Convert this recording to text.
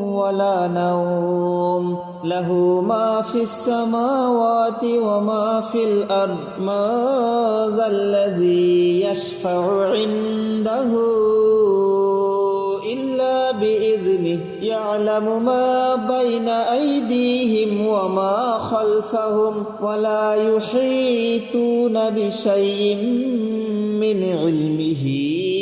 ولا نوم. له ما في السماوات وما في الأرض. ما ذا الذي يشفع عنده إلا بإذنه. يعلم ما بين أيديهم وما خلفهم ولا يحيطون بشيء من علمه.